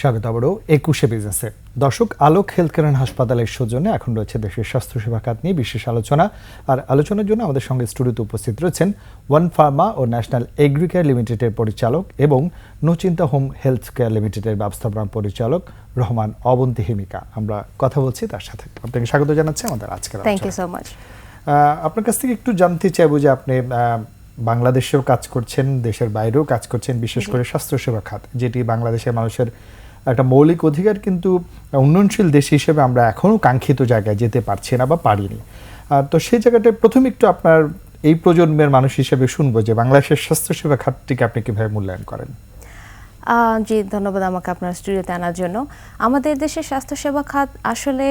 স্বাগত আবারও একুশে বিজনেসে দর্শক আলোক হেলথ কেয়ার হাসপাতালের সৌজন্যে এখন রয়েছে দেশের স্বাস্থ্যসেবা খাত নিয়ে বিশেষ আলোচনা। আর আলোচনার জন্য আমাদের সঙ্গে স্টুডিওতে উপস্থিত রয়েছেন ওয়ান ফার্মা ও ন্যাশনাল এগ্রিকেয়ার লিমিটেডের পরিচালক এবং নোচিন্তা হোম হেলথ কেয়ার লিমিটেডের ব্যবস্থাপনা পরিচালক রহমান অবন্তী হিমিকা। আমরা কথা বলছি তার সাথে। আপনাকে স্বাগত জানাচ্ছি আমাদের আজকের থ্যাংক ইউ সো মাচ আপনার কাছ থেকে একটু জানতে চাইব যে আপনি বাংলাদেশেও কাজ করছেন দেশের বাইরেও কাজ করছেন বিশেষ করে স্বাস্থ্যসেবা খাত যেটি বাংলাদেশের মানুষের একটা মৌলিক অধিকার কিন্তু উন্নয়নশীল দেশ হিসেবে আমরা এখনও কাঙ্ক্ষিত জায়গায় যেতে পারছি না বা পারিনি। তো সেই জায়গাটায় প্রথম একটু আপনার এই প্রজন্মের মানুষ হিসেবে শুনব যে বাংলাদেশের স্বাস্থ্যসেবা খাতটিকে আপনি কীভাবে মূল্যায়ন করেন। জি, ধন্যবাদ আমাকে আপনার স্টুডিওতে আনার জন্য। আমাদের দেশের স্বাস্থ্যসেবা খাত আসলে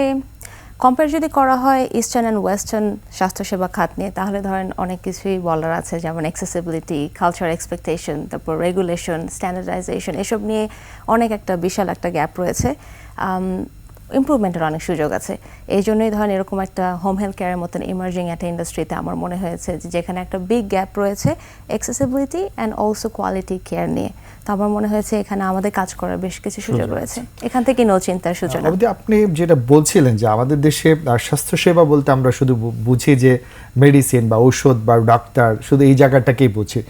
কম্পেয়ার যদি করা হয় ইস্টার্ন অ্যান্ড ওয়েস্টার্ন স্বাস্থ্যসেবা খাত নিয়ে, তাহলে ধরেন অনেক কিছুই বলার আছে, যেমন অ্যাক্সেসিবিলিটি কালচার এক্সপেকটেশন তারপর রেগুলেশন স্ট্যান্ডার্ডাইজেশন এসব নিয়ে অনেক একটা বিশাল একটা গ্যাপ রয়েছে। ইমপ্রুভমেন্টের অনেক সুযোগ আছে। এই জন্যই ধরেন এরকম একটা হোম হেলথ কেয়ারের মতন ইমার্জিং একটা ইন্ডাস্ট্রিতে আমার মনে হয়েছে যে যেখানে একটা বিগ গ্যাপ রয়েছে accessibility and also quality care নিয়ে। তো আমার মনে হয়েছে এখানে আমাদের কাজ করার বেশ কিছু সুযোগ রয়েছে। এখান থেকে নো চিন্তার সূচনা আপনি যেটা বলছিলেন যে আমাদের দেশে স্বাস্থ্যসেবা বলতে আমরা শুধু বুঝি যে মেডিসিন বা ঔষধ বা ডাক্তার শুধু এই জায়গাটাকেই বুঝি।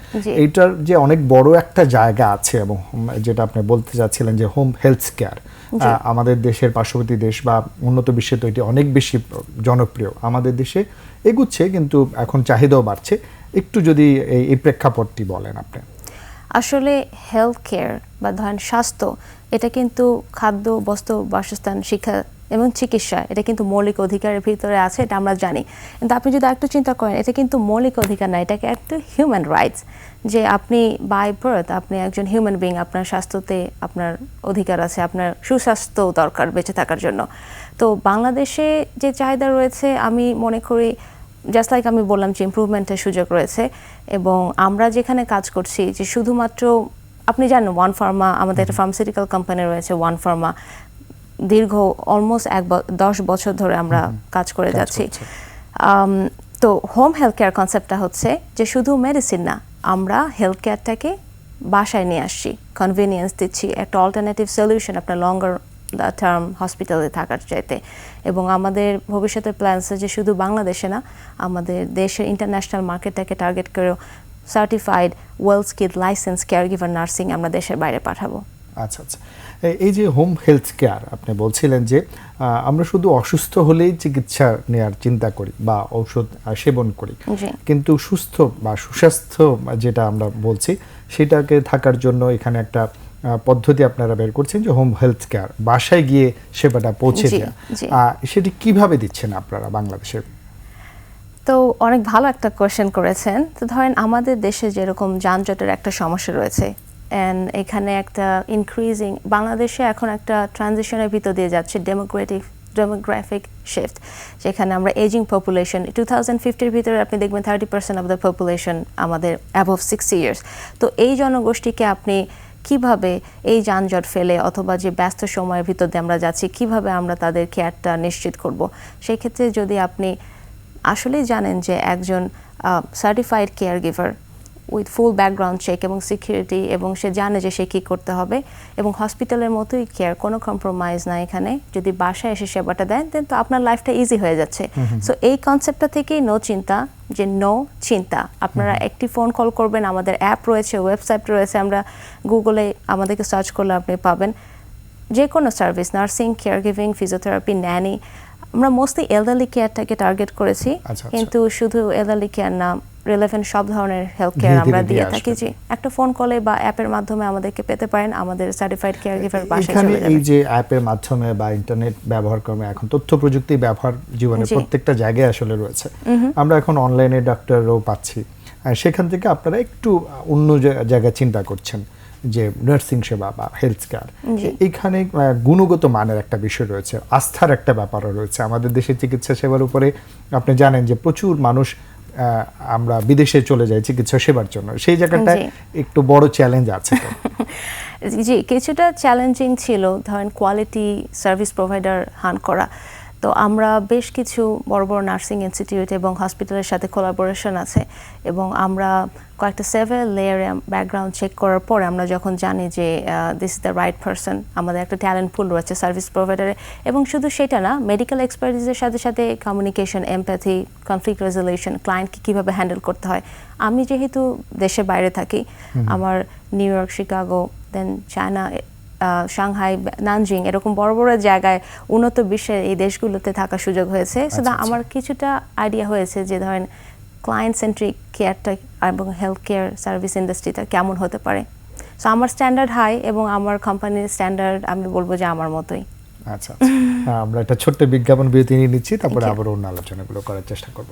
এইটার যে অনেক বড় একটা জায়গা আছে এবং যেটা আপনি বলতে চাচ্ছিলেন যে হোম হেলথ কেয়ার আমাদের দেশের পার্শ্ববর্তী দেশ বা উন্নত বিশ্বে তো এটি অনেক বেশি জনপ্রিয়। আমাদের দেশে এগুচ্ছে কিন্তু এখন চাহিদাও বাড়ছে। একটু যদি এই প্রেক্ষাপটটি বলেন আপনি। আসলে হেলথ কেয়ার বা ধরেন স্বাস্থ্য, এটা কিন্তু খাদ্য বস্ত্র বাসস্থান, শিক্ষা এবং চিকিৎসা, এটা কিন্তু মৌলিক অধিকারের ভিতরে আছে, এটা আমরা জানি। কিন্তু আপনি যদি একটু চিন্তা করেন, এটা কিন্তু মৌলিক অধিকার না, এটাকে একটু হিউম্যান রাইটস যে আপনি বাই বার্থ আপনি একজন হিউম্যান বিং আপনার স্বাস্থ্যতে আপনার অধিকার আছে আপনার সুস্বাস্থ্য দরকার বেঁচে থাকার জন্য। তো বাংলাদেশে যে চাহিদা রয়েছে আমি মনে করি জাস্ট লাইক আমি বললাম যে ইমপ্রুভমেন্টের সুযোগ রয়েছে এবং আমরা যেখানে কাজ করছি যে শুধুমাত্র আপনি জানেন ওয়ান ফার্মা আমাদের একটা ফার্মাসিউটিক্যাল কোম্পানি রয়েছে ওয়ান ফার্মা দীর্ঘ অলমোস্ট এক দশ বছর ধরে আমরা কাজ করে যাচ্ছি। তো হোম হেলথ কেয়ার কনসেপ্টটা হচ্ছে যে শুধু মেডিসিন না আমরা হেলথ কেয়ারটাকে বাসায় নিয়ে আসছি কনভিনিয়েন্স দিচ্ছি, একটা অল্টারনেটিভ সলিউশন আপনার লঙ্গার টার্ম হসপিটালে থাকার চাইতে। এবং আমাদের ভবিষ্যতের প্ল্যান্স যে শুধু বাংলাদেশে না, আমাদের দেশের ইন্টারন্যাশনাল মার্কেটটাকে টার্গেট করেও certified well skill licence caregiver nursing আমরা দেশের বাইরে পাঠাবো। আচ্ছা আচ্ছা। এই যে হোম হেলথ কেয়ার আপনি বলছিলেন যে আমরা শুধু অসুস্থ হলেই চিকিৎসা নেওয়ার চিন্তা করি বা ঔষধ সেবন করি। কিন্তু সুস্থ বা সুস্বাস্থ্য যেটা আমরা বলছি সেটাকে থাকার জন্য এখানে একটা পদ্ধতি আপনারা বের করছেন যে হোম হেলথ কেয়ার বাসায় গিয়ে সেবাটা পৌঁছে দেওয়া সেটি কীভাবে দিচ্ছেন আপনারা বাংলাদেশে তো অনেক ভালো একটা কোয়েশ্চেন করেছেন। তো ধরেন আমাদের দেশে যেরকম যানজটের একটা সমস্যা রয়েছে অ্যান্ড এখানে একটা ইনক্রিজিং বাংলাদেশে এখন একটা ট্রানজিশনের ভিতর দিয়ে যাচ্ছে ডেমোক্রেটিক ডেমোগ্রাফিক শিফট যেখানে আমরা এজিং পপুলেশন টু থাউজেন্ড ফিফটির ভিতরে আপনি দেখবেন thirty percent of the population আমাদের অ্যাবভ সিক্সটি ইয়ার্স তো এই জনগোষ্ঠীকে আপনি কীভাবে এই যানজট ফেলে অথবা যে ব্যস্ত সময়ের ভিতর দিয়ে আমরা যাচ্ছি, কীভাবে আমরা তাদের কেয়ারটা নিশ্চিত করব? সেই ক্ষেত্রে যদি আপনি আসলেই জানেন যে একজন certified caregiver with full background check এবং সিকিউরিটি এবং সে জানে যে সে কী করতে হবে এবং হসপিটালের মতোই কেয়ার কোনো কম্প্রোমাইজ না এখানে। যদি বাসায় এসে সেবাটা দেন দেন তো আপনার লাইফটা ইজি হয়ে যাচ্ছে। সো এই কনসেপ্টটা থেকেই নো চিন্তা যে নো চিন্তা। আপনারা একটি ফোন কল করবেন আমাদের অ্যাপ রয়েছে ওয়েবসাইট রয়েছে আমরা গুগলে আমাদেরকে সার্চ করলে আপনি পাবেন। যে কোনো service nursing caregiving physiotherapy nanny আমরা মোস্টলি এলদারলি কেয়ারটাকে টার্গেট করেছি আচ্ছা, আচ্ছা। কিন্তু শুধু এলদারলি কেয়ার না রিলেভেন্ট সব ধরনের হেলথ কেয়ার আমরা দিয়ে থাকি। জি একটা ফোন কলে বা অ্যাপের মাধ্যমে আমাদেরকে পেতে পারেন আমাদের সার্টিফাইড কেয়ার গিভার বাসায় এখানে চলে এই যে অ্যাপের মাধ্যমে বা ইন্টারনেট ব্যবহার করে এখন তথ্য প্রযুক্তি ব্যবহার জীবনের প্রত্যেকটা জায়গায় আসলে রয়েছে। আমরা এখন অনলাইনে ডাক্তারও পাচ্ছি। আর সেখান থেকে আপনারা একটু অন্য জা- জায়গায় চিন্তা করছেন। যে নার্সিং সেবা বা হেলথ কেয়ার জি। এইখানে গুণগত মানের একটা বিষয় রয়েছে আস্থার একটা ব্যাপারও রয়েছে আমাদের দেশের চিকিৎসা সেবার উপরে আপনি জানেন যে প্রচুর মানুষ আমরা বিদেশে চলে যাই চিকিৎসা সেবার জন্য সেই জায়গাটায় একটু বড় চ্যালেঞ্জ আছে। জি কিছুটা চ্যালেঞ্জিং ছিল ধরেন কোয়ালিটি সার্ভিস প্রোভাইডার হান করা তো আমরা বেশ কিছু বড় বড় নার্সিং ইনস্টিটিউট এবং হসপিটালের সাথে কোলাবোরেশন আছে এবং আমরা কয়েকটা সেভেল লেয়ারে ব্যাকগ্রাউন্ড চেক করার পরে আমরা যখন জানি যে this is the right person আমাদের একটা ট্যালেন্ট পুল রয়েছে সার্ভিস প্রোভাইডারে এবং শুধু সেটা না মেডিকেল এক্সপার্টিসের সাথে সাথে কমিউনিকেশন এমপ্যাথি কনফ্লিক্ট রেজলিউশন ক্লায়েন্টকে কীভাবে হ্যান্ডেল করতে হয়। আমি যেহেতু দেশের বাইরে থাকি আমার New York Chicago then China Shanghai Nanjing এরকম বড় বড় জায়গায় উন্নত বিশ্বের এই দেশগুলোতে থাকার সুযোগ হয়েছে। সো আচ্ছা, আমার কিছুটা আইডিয়া হয়েছে যে ধরেন ক্লায়েন্ট সেন্ট্রিক কেয়ারটা এবং হেলথ কেয়ার সার্ভিস ইন্ডাস্ট্রিটা কেমন হতে পারে। সো আমার স্ট্যান্ডার্ড হাই এবং আমার কোম্পানির স্ট্যান্ডার্ড আমি বলব যে আমার মতোই। আচ্ছা আচ্ছা। হ্যাঁ, আমরা একটা ছোট্ট বিজ্ঞাপন বিরতি নিয়ে নিচ্ছি তারপরে আবার অন্য আলোচনাগুলো করার চেষ্টা করব।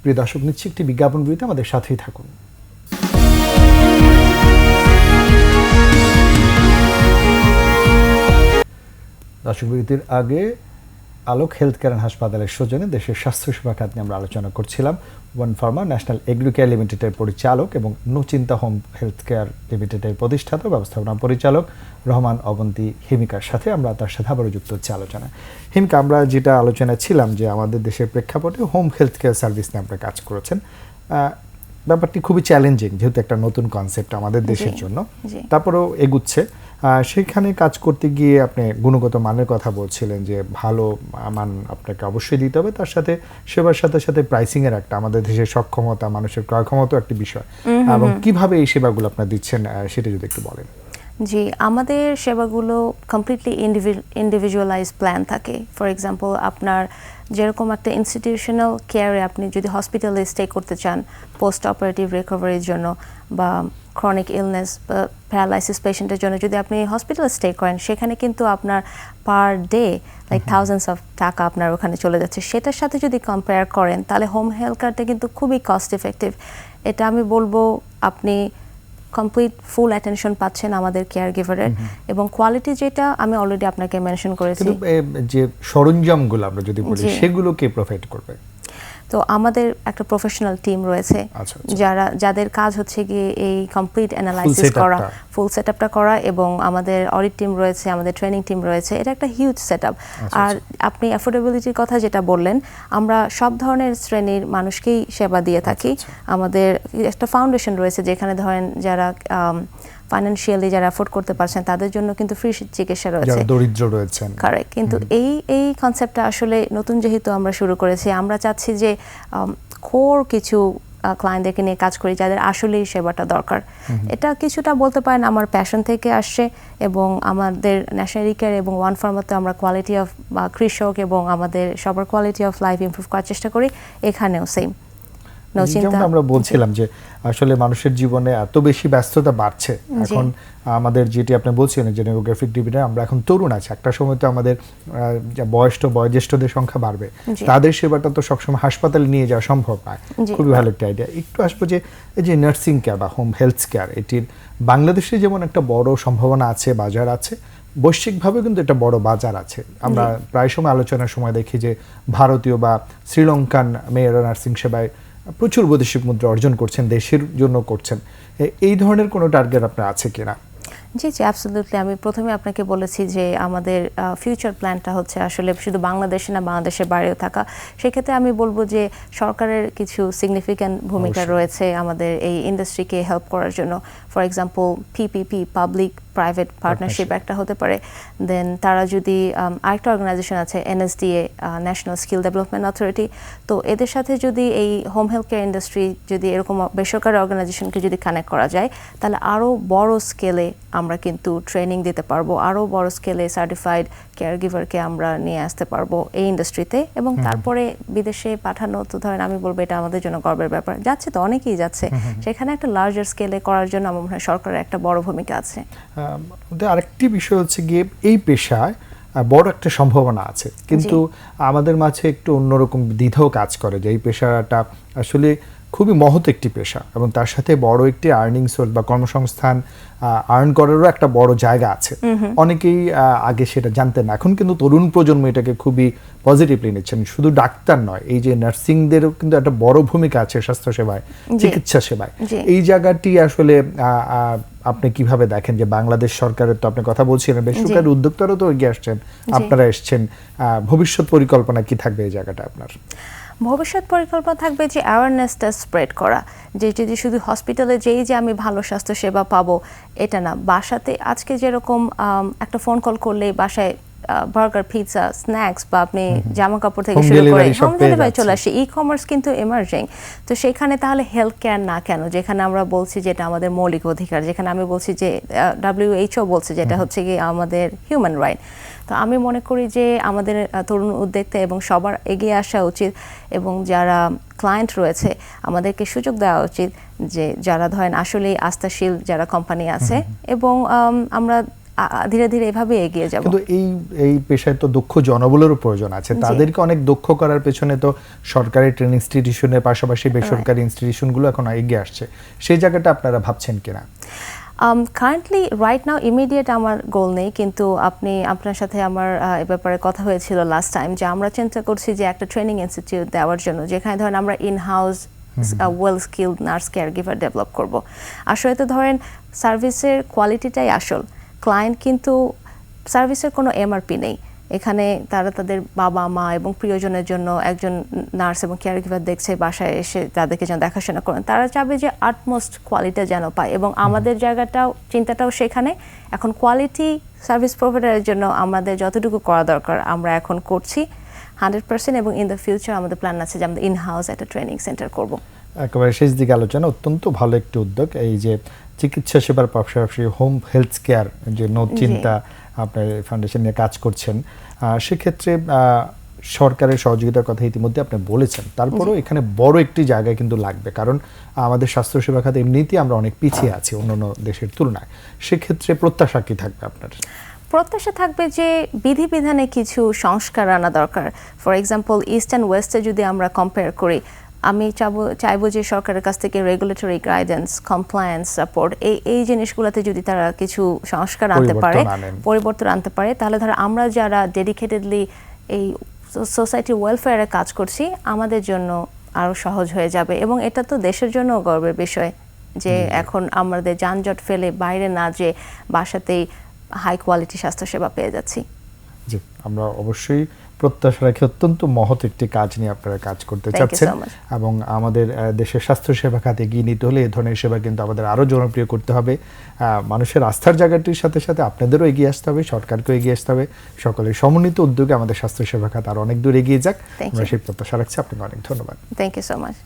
প্রিয় দর্শক নিচ্ছি একটি বিজ্ঞাপন বিরতি আমাদের সাথেই থাকুন। দর্শক বিরতির আগে আলোক হেলথ কেয়ার হাসপাতালের সৌজন্যে দেশের স্বাস্থ্যসেবা খাত নিয়ে আমরা আলোচনা করছিলাম। One Pharma National agri care লিমিটেডের পরিচালক এবং নুচিন্তা হোম হেলথ কেয়ার লিমিটেডের প্রতিষ্ঠাতা ব্যবস্থাপনা পরিচালক রহমান অবন্তী হিমিকার সাথে আমরা তার সাথে আবারও যুক্ত হচ্ছে আলোচনা হিমিকা আমরা যেটা আলোচনা ছিলাম যে আমাদের দেশের প্রেক্ষাপটে হোম হেলথ কেয়ার সার্ভিস নিয়ে আপনারা কাজ করেছেন ব্যাপারটি খুবই চ্যালেঞ্জিং যেহেতু একটা নতুন কনসেপ্ট আমাদের দেশের জন্য। তারপরেও এগুচ্ছে। সেখানে কাজ করতে গিয়ে আপনি গুণগত মানের কথা বলছিলেন যে ভালো মান আপনাকে অবশ্যই দিতে হবে। তার সাথে সেবার সাথে সাথে প্রাইসিং এর একটা আমাদের দেশের সক্ষমতা মানুষের ক্রয় ক্ষমতা একটি বিষয়। এবং কীভাবে এই সেবাগুলো আপনার দিচ্ছেন সেটা যদি একটু বলেন। জি আমাদের সেবাগুলো কমপ্লিটলি ইন্ডিভিজুয়ালাইজ প্ল্যান থাকে। ফর এক্সাম্পল আপনার যেরকম একটা ইনস্টিটিউশনাল কেয়ারে আপনি যদি হসপিটালে স্টে করতে চান পোস্ট অপারেটিভ রিকভারির জন্য বা ক্রনিক ইলনেস বা প্যারালাইসিস পেশেন্টের জন্য যদি আপনি হসপিটালে স্টে করেন সেখানে কিন্তু আপনার per day like thousands of টাকা আপনার ওখানে চলে যাচ্ছে। সেটার সাথে যদি কম্পেয়ার করেন তাহলে হোম হেলথ কেয়ারটা কিন্তু খুবই কস্ট এফেক্টিভ এটা আমি বলব আপনি কমপ্লিট ফুল অ্যাটেনশন পাচ্ছেন আমাদের কেয়ার গিভারের এবং কোয়ালিটি যেটা আমি অলরেডি আপনাকে মেনশন করেছি। যে সরঞ্জামগুলো আমরা যদি বলি সেগুলোকে সেগুলো কে প্রোভাইড করবে? তো আমাদের একটা প্রফেশনাল টিম রয়েছে আচ্ছা, আচ্ছা। যারা যাদের কাজ হচ্ছে গিয়ে এই কমপ্লিট অ্যানালাইসিস করা। ফুল সেট আপটা করা এবং আমাদের অডিট টিম রয়েছে আমাদের ট্রেনিং টিম রয়েছে এটা একটা হিউজ সেট আপ আচ্ছা, আর আপনি অ্যাফোর্ডেবিলিটির কথা যেটা বললেন আমরা সব ধরনের শ্রেণির মানুষকেই সেবা দিয়ে থাকি। আমাদের একটা ফাউন্ডেশন রয়েছে যেখানে ধরেন যারা ফাইন্যান্সিয়ালি যারা অ্যাফোর্ড করতে পারছেন তাদের জন্য কিন্তু ফ্রি চিকিৎসা রয়েছে। যারা দরিদ্র রয়েছেন। কারেক্ট কিন্তু এই এই কনসেপ্টটা আসলে নতুন যেহেতু আমরা শুরু করেছি আমরা চাচ্ছি যে কোর কিছু ক্লায়েন্টদেরকে নিয়ে কাজ করি যাদের আসলেই সেবাটা দরকার। এটা কিছুটা বলতে পারেন আমার প্যাশন থেকে আসছে এবং আমাদের ন্যাশনাল কেয়ার এবং ওয়ান ফার্মাতে আমরা কোয়ালিটি অফ কৃষক এবং আমাদের সবার কোয়ালিটি অফ লাইফ ইমপ্রুভ করার চেষ্টা করি এখানেও সেম যেমন আমরা বলছিলাম যে আসলে মানুষের জীবনে এত বেশি ব্যস্ততা বাড়ছে। এখন আমাদের যেটি আপনি বলছিলেন যে ডেমোগ্রাফিক ডিভিডে আমরা এখন তরুণ আছে। একটা সময় তো আমাদের বয়স্ক বয়োজ্যেষ্ঠদের সংখ্যা বাড়বে। তাদের সেবাটা তো সবসময় হাসপাতালে নিয়ে যাওয়া সম্ভব নয়। খুবই ভালো একটা আইডিয়া একটু আসব যে এই যে নার্সিং কেয়ার বা হোম হেলথ কেয়ার এটির বাংলাদেশে যেমন একটা বড় সম্ভাবনা আছে বাজার আছে বৈশ্বিকভাবে কিন্তু একটা বড় বাজার আছে। আমরা প্রায় সময় আলোচনার সময় দেখি যে ভারতীয় বা শ্রীলঙ্কান মেয়েরা নার্সিং সেবায় প্রচুর বৈদেশিক মুদ্রা অর্জন করছেন দেশের জন্য করছেন। এই ধরনের কোনো টার্গেট আপনার আছে কিনা? জি জি অ্যাবসলিউটলি আমি প্রথমে আপনাকে বলেছি যে আমাদের ফিউচার প্ল্যানটা হচ্ছে আসলে শুধু বাংলাদেশে না বাংলাদেশের বাইরেও থাকা। সেক্ষেত্রে আমি বলব যে সরকারের কিছু সিগনিফিক্যান্ট ভূমিকা রয়েছে আমাদের এই ইন্ডাস্ট্রিকে হেল্প করার জন্য। For example PPP public private partnership একটা হতে পারে। দেন তারা যদি um, আরেকটা অর্গানাইজেশন আছে NSDA National Skill Development Authority তো এদের সাথে যদি এই হোম হেলথ কেয়ার ইন্ডাস্ট্রি যদি এরকম বেসরকারি অর্গানাইজেশনকে যদি কানেক্ট করা যায় তাহলে আরও বড় স্কেলে আমরা কিন্তু ট্রেনিং দিতে পারব। আরও বড় স্কেলে সার্টিফাইড কেয়ার গিভারকে আমরা নিয়ে আসতে পারব এই ইন্ডাস্ট্রিতে এবং তারপরে বিদেশে পাঠানো তো ধরেন আমি বলব এটা আমাদের জন্য গর্বের ব্যাপার। যাচ্ছে তো অনেকেই যাচ্ছে। সেখানে একটা লার্জার স্কেলে করার জন্য আমার মনে হয় সরকারের একটা বড় ভূমিকা আছে। আরেকটি বিষয় হচ্ছে গিয়ে এই পেশায় বড় একটা সম্ভাবনা আছে। কিন্তু আমাদের মাঝে একটু অন্যরকম দ্বিধাও কাজ করে যে এই পেশাটা আসলে খুবই মহৎ একটি পেশা এবং তার সাথে বড় একটি আর্নিং সোর্স বা কর্মসংস্থান আর্ন করারও একটা বড় জায়গা আছে। অনেকেই আগে সেটা জানতেন না। এখন কিন্তু তরুণ প্রজন্ম এটাকে খুবই পজিটিভলি নিচ্ছেন। শুধু ডাক্তার নয় এই যে নার্সিংদেরও কিন্তু একটা বড় ভূমিকা আছে স্বাস্থ্য সেবায় চিকিৎসা সেবায় এই জায়গাটি আসলে আপনি কীভাবে দেখেন যে বাংলাদেশ সরকারের তো আপনি কথা বলছিলেন বেসরকারি উদ্যোক্তারাও তো এগিয়ে আসছেন। আপনারা এসছেন আহ, ভবিষ্যৎ পরিকল্পনা কি থাকবে এই জায়গাটা আপনার? ভবিষ্যৎ পরিকল্পনা থাকবে যে অ্যাওয়ারনেসটা স্প্রেড করা। যে যদি শুধু হসপিটালে যেই যে আমি ভালো স্বাস্থ্য সেবা পাবো, এটা না। বাসাতে আজকে যেরকম একটা ফোন কল করলে বাসায় বার্গার পিৎজা স্ন্যাক্স বা আপনি জামা কাপড় থেকে শুরু করে হোম ডেলিভারি চলে। আসে। ই কমার্স কিন্তু এমার্জিং তো সেখানে তাহলে হেলথ কেয়ার না কেন? যেখানে আমরা বলছি যেটা আমাদের মৌলিক অধিকার যেখানে আমি বলছি যে ডাব্লিউএইচও বলছে যেটা হচ্ছে কি আমাদের হিউম্যান রাইট তো আমি মনে করি যে আমাদের তরুণ উদ্যোক্তা এবং সবার এগিয়ে আসা উচিত এবং যারা ক্লায়েন্ট রয়েছে আমাদেরকে সুযোগ দেওয়া উচিত যে যারা ধরেন আসলেই আস্থাশীল যারা কোম্পানি আছে এবং আম, আমরা ধীরে ধীরে এভাবে এগিয়ে যাব। কিন্তু এই এই পেশায় তো দক্ষ জনবলেরও প্রয়োজন আছে। তাদেরকে অনেক দক্ষ করার পেছনে তো সরকারি ট্রেনিং ইনস্টিটিউশনের পাশাপাশি বেসরকারি ইনস্টিটিউশনগুলো এখন এগিয়ে আসছে। সেই জায়গাটা আপনারা ভাবছেন কিনা? কারেন্টলি রাইট নাও ইমিডিয়েট আমার গোল নেই কিন্তু আপনি আপনার সাথে আমার এ ব্যাপারে কথা হয়েছিল লাস্ট টাইম যে আমরা চিন্তা করছি যে একটা ট্রেনিং ইনস্টিটিউট দেওয়ার জন্য যেখানে ধরেন আমরা in house well skilled nurse caregiver develop করব। আসলে তো ধরেন সার্ভিসের কোয়ালিটিটাই আসল। ক্লায়েন্ট কিন্তু সার্ভিসের কোনো এমআরপি নেই। এখানে তারা তাদের বাবা মা এবং প্রিয়জনের জন্য একজন নার্স এবং কেয়ার গিভার দেখছে বাসায় এসে তাদেরকে যেন দেখাশোনা করেন। তারা চাবে যে আটমোস্ট কোয়ালিটি যেন পায় এবং আমাদের জায়গাটাও চিন্তাটাও সেখানে। এখন কোয়ালিটি সার্ভিস প্রোভাইডারের জন্য আমাদের যতটুকু করা দরকার আমরা এখন করছি। হান্ড্রেড পার্সেন্ট এবং ইন দ্য ফিউচার আমাদের প্ল্যান আছে যে আমরা ইন হাউস একটা ট্রেনিং সেন্টার করব। একেবারে শেষ দিকে আলোচনা অত্যন্ত ভালো একটি উদ্যোগ। এই যে চিকিৎসা সেবার পাশাপাশি হোম হেলথ কেয়ার যে নোট চিন্তা আপনার ফাউন্ডেশন নিয়ে কাজ করছেন সেক্ষেত্রে সরকারের সহযোগিতার কথা ইতিমধ্যে আপনি বলেছেন। তারপরেও এখানে বড় একটি জায়গায় কিন্তু লাগবে। কারণ আমাদের স্বাস্থ্যসেবা খাতে এমনিতেই আমরা অনেক পিছিয়ে আছি অন্যান্য দেশের তুলনায়। সেক্ষেত্রে প্রত্যাশা কি থাকবে আপনার? প্রত্যাশা থাকবে যে বিধিবিধানে কিছু সংস্কার আনা দরকার। ফর এক্সাম্পল ইস্ট অ্যান্ড ওয়েস্টে যদি আমরা কম্পেয়ার করি আমি চাবো চাইব যে সরকারের কাছ থেকে রেগুলেটরি গাইডেন্স কমপ্লায়েন্স সাপোর্ট এই এই জিনিসগুলোতে যদি তারা কিছু সংস্কার আনতে পারে পরিবর্তন আনতে পারে তাহলে ধর আমরা যারা ডেডিকেটেডলি এই সোসাইটি ওয়েলফেয়ারে কাজ করছি আমাদের জন্য আরও সহজ হয়ে যাবে। এবং এটা তো দেশের জন্য গর্বের বিষয় যে এখন আমাদের যানজট ফেলে বাইরে না যে বাসাতেই হাই কোয়ালিটি স্বাস্থ্যসেবা পেয়ে যাচ্ছি। জি আমরা অবশ্যই প্রত্যাশা রাখি অত্যন্ত মহৎ একটি কাজ নিয়ে আপনারা কাজ করতে চাচ্ছেন এবং আমাদের দেশের স্বাস্থ্য সেবা খাতে এগিয়ে নিতে হলে এই ধরনের সেবা কিন্তু আমাদের আরও জনপ্রিয় করতে হবে। মানুষের আস্থার জায়গাটির সাথে সাথে আপনাদেরও এগিয়ে আসতে হবে সরকারকেও এগিয়ে আসতে হবে। সকলের সমন্বিত উদ্যোগে আমাদের স্বাস্থ্য সেবা খাত আরও অনেক দূর এগিয়ে যাক। আমরা সেই প্রত্যাশা রাখছি আপনাকে অনেক ধন্যবাদ। থ্যাংক ইউ সো মাচ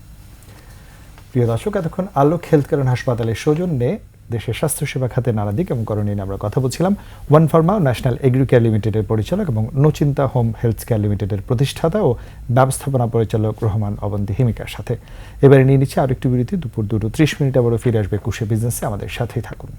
প্রিয় দর্শক এতক্ষণ আলোক হেলথ কেয়ার হাসপাতালের সৌজন্যে দেশের স্বাস্থ্যসেবা খাতে নানা দিক এবং করণীয় নিয়ে আমরা কথা বলছিলাম। One Pharma National agri care লিমিটেডের পরিচালক এবং নচিন্তা হোম হেলথ কেয়ার লিমিটেডের প্রতিষ্ঠাতা ও ব্যবস্থাপনা পরিচালক রহমান অবন্তী হিমিকার সাথে। এবারে নিয়ে নিচ্ছে আরেকটি বিরতি। দুপুর দুটো ত্রিশ মিনিট আবারও ফিরে আসবে কুশে বিজনেসে আমাদের সাথেই থাকুন।